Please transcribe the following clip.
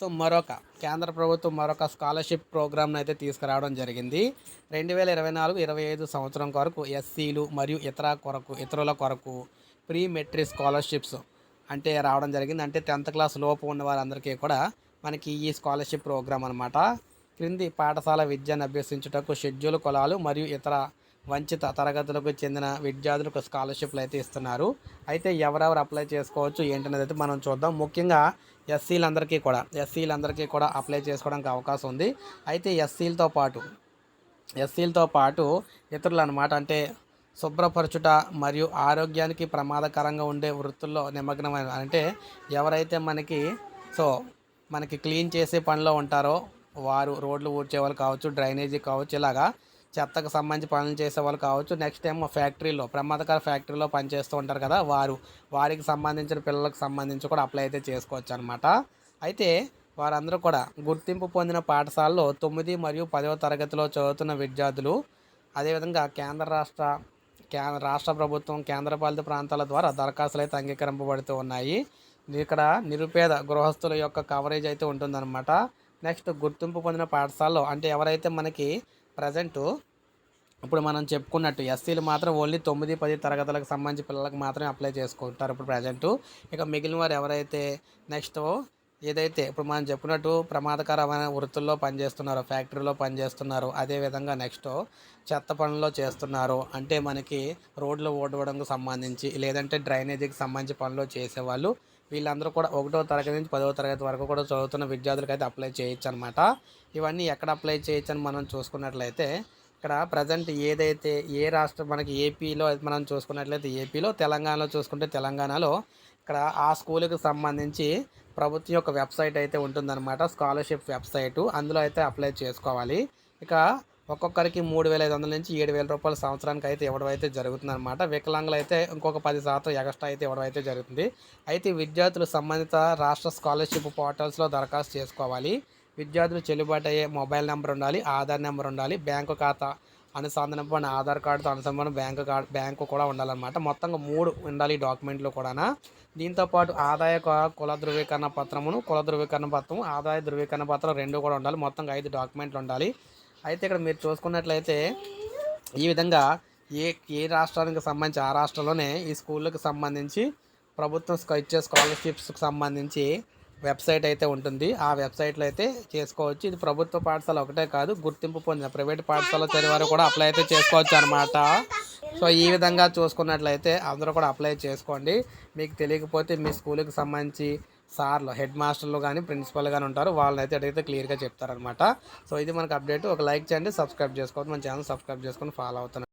ప్రభుత్వం మరొక కేంద్ర ప్రభుత్వం మరొక స్కాలర్షిప్ ప్రోగ్రామ్ను అయితే తీసుకురావడం జరిగింది. రెండు వేల ఇరవై నాలుగు ఇరవై ఐదు సంవత్సరం కొరకు ఎస్సీలు మరియు ఇతర కొరకు ఇతరుల కొరకు ప్రీ మెట్రిక్ స్కాలర్షిప్స్ అంటే రావడం జరిగింది. అంటే టెన్త్ క్లాస్ లోపు ఉన్న వారందరికీ కూడా మనకి ఈ స్కాలర్షిప్ ప్రోగ్రామ్ అనమాట క్రింది పాఠశాల విద్యను అభ్యసించుటకు షెడ్యూల్ కులాలు మరియు ఇతర వంచిత తరగతులకు చెందిన విద్యార్థులకు స్కాలర్షిప్లు అయితే ఇస్తున్నారు. అయితే ఎవరెవరు అప్లై చేసుకోవచ్చు ఏంటనేది అయితే మనం చూద్దాం. ముఖ్యంగా ఎస్సీలందరికీ కూడా ఎస్సీలందరికీ కూడా అప్లై చేసుకోవడానికి అవకాశం ఉంది. అయితే ఎస్సీలతో పాటు ఎస్సీలతో పాటు ఇతరులు అనమాట అంటే శుభ్రపరచుట మరియు ఆరోగ్యానికి ప్రమాదకరంగా ఉండే వృత్తుల్లో నిమగ్నమైన అంటే ఎవరైతే మనకి సో మనకి క్లీన్ చేసే పనిలో ఉంటారో వారు రోడ్లు ఊడ్చే వాళ్ళు కావచ్చు డ్రైనేజీ కావచ్చు ఇలాగా చెత్తకు సంబంధించి పనులు చేసే వాళ్ళు కావచ్చు. నెక్స్ట్ ఏమో ఫ్యాక్టరీలో ప్రమాదకర ఫ్యాక్టరీలో పనిచేస్తూ ఉంటారు కదా వారు. వారికి సంబంధించిన పిల్లలకు సంబంధించి కూడా అప్లై అయితే చేసుకోవచ్చు అనమాట అయితే వారందరూ కూడా గుర్తింపు పొందిన పాఠశాలలో తొమ్మిది మరియు పదవ తరగతిలో చదువుతున్న విద్యార్థులు అదేవిధంగా కేంద్ర రాష్ట్ర కేంద్ర రాష్ట్ర ప్రభుత్వం కేంద్రపాలిత ప్రాంతాల ద్వారా దరఖాస్తులు అయితే అంగీకరింపబడుతూ ఉన్నాయి. ఇక్కడ నిరుపేద గృహస్థుల యొక్క కవరేజ్ అయితే ఉంటుందన్నమాట. నెక్స్ట్ గుర్తింపు పొందిన పాఠశాలలో అంటే ఎవరైతే మనకి ప్రజెంటు ఇప్పుడు మనం చెప్పుకున్నట్టు ఎస్సీలు మాత్రం ఓన్లీ తొమ్మిది పది తరగతులకు సంబంధించి పిల్లలకు మాత్రమే అప్లై చేసుకుంటారు ఇప్పుడు ప్రజెంటు. ఇక మిగిలిన వారు ఎవరైతే నెక్స్ట్ ఏదైతే ఇప్పుడు మనం చెప్పినట్టు ప్రమాదకరమైన వృత్తుల్లో పనిచేస్తున్నారో ఫ్యాక్టరీలో పనిచేస్తున్నారు అదేవిధంగా నెక్స్ట్ చెత్త పనుల్లో చేస్తున్నారు. అంటే మనకి రోడ్లు ఓడవడంకు సంబంధించి లేదంటే డ్రైనేజీకి సంబంధించి పనులు చేసేవాళ్ళు వీళ్ళందరూ కూడా ఒకటో తరగతి నుంచి పదవ తరగతి వరకు కూడా చదువుతున్న విద్యార్థులకు అయితే అప్లై చేయొచ్చు అనమాట ఇవన్నీ ఎక్కడ అప్లై చేయొచ్చు అని మనం చూసుకున్నట్లయితే ఇక్కడ ప్రజెంట్ ఏదైతే ఏ రాష్ట్రం మనకి ఏపీలో మనం చూసుకున్నట్లయితే ఏపీలో తెలంగాణలో చూసుకుంటే తెలంగాణలో ఇక్కడ ఆ స్కూల్కి సంబంధించి ప్రభుత్వం యొక్క వెబ్సైట్ అయితే ఉంటుందన్నమాట స్కాలర్షిప్ వెబ్సైటు అందులో అయితే అప్లై చేసుకోవాలి. ఇక ఒక్కొక్కరికి మూడు వేల ఐదు వందల నుంచి ఏడు వేల రూపాయల సంవత్సరానికి అయితే ఇవ్వడం అయితే జరుగుతుంది అనమాట వికలాంగులు అయితే ఇంకొక పది శాతం ఎక్స్ట్రా అయితే ఇవ్వడం అయితే జరుగుతుంది. అయితే విద్యార్థులు సంబంధిత రాష్ట్ర స్కాలర్షిప్ పోర్టల్స్లో దరఖాస్తు చేసుకోవాలి. విద్యార్థులు చెల్లుబాటు అయ్యే మొబైల్ నెంబర్ ఉండాలి ఆధార్ నెంబర్ ఉండాలి బ్యాంకు ఖాతా అనుసంధానపడిన ఆధార్ కార్డుతో అనుసంధానం బ్యాంకు కార్డ్ బ్యాంకు కూడా ఉండాలన్నమాట. మొత్తంగా మూడు ఉండాలి డాక్యుమెంట్లు కూడా దీంతోపాటు ఆదాయ కుల ధృవీకరణ పత్రమును కుల ధృవీకరణ పత్రము ఆదాయ ధృవీకరణ పత్రం రెండు కూడా ఉండాలి. మొత్తంగా ఐదు డాక్యుమెంట్లు ఉండాలి. అయితే ఇక్కడ మీరు చూసుకున్నట్లయితే ఈ విధంగా ఏ ఏ రాష్ట్రానికి సంబంధించి ఆ రాష్ట్రంలోనే ఈ స్కూళ్ళకి సంబంధించి ప్రభుత్వం ఇచ్చే స్కాలర్షిప్స్కి సంబంధించి వెబ్సైట్ అయితే ఉంటుంది. ఆ వెబ్సైట్లో అయితే చేసుకోవచ్చు. ఇది ప్రభుత్వ పాఠశాల ఒకటే కాదు గుర్తింపు పొందిన ప్రైవేట్ పాఠశాల చదివారు కూడా అప్లై అయితే చేసుకోవచ్చు అనమాట సో ఈ విధంగా చూసుకున్నట్లయితే అందరూ కూడా అప్లై చేసుకోండి. మీకు తెలియకపోతే మీ స్కూల్కి సంబంధించి సార్లు హెడ్ మాస్టర్లు కానీ ప్రిన్సిపల్ కానీ ఉంటారు వాళ్ళని అయితే అడిగితే క్లియర్గా చెప్తారనమాట సో ఇది మనకు అప్డేట్. ఒక లైక్ చేయండి సబ్స్క్రైబ్ చేసుకోవద్దు. మన ఛానల్ సబ్స్క్రైబ్ చేసుకొని ఫాలో అవుతున్నాను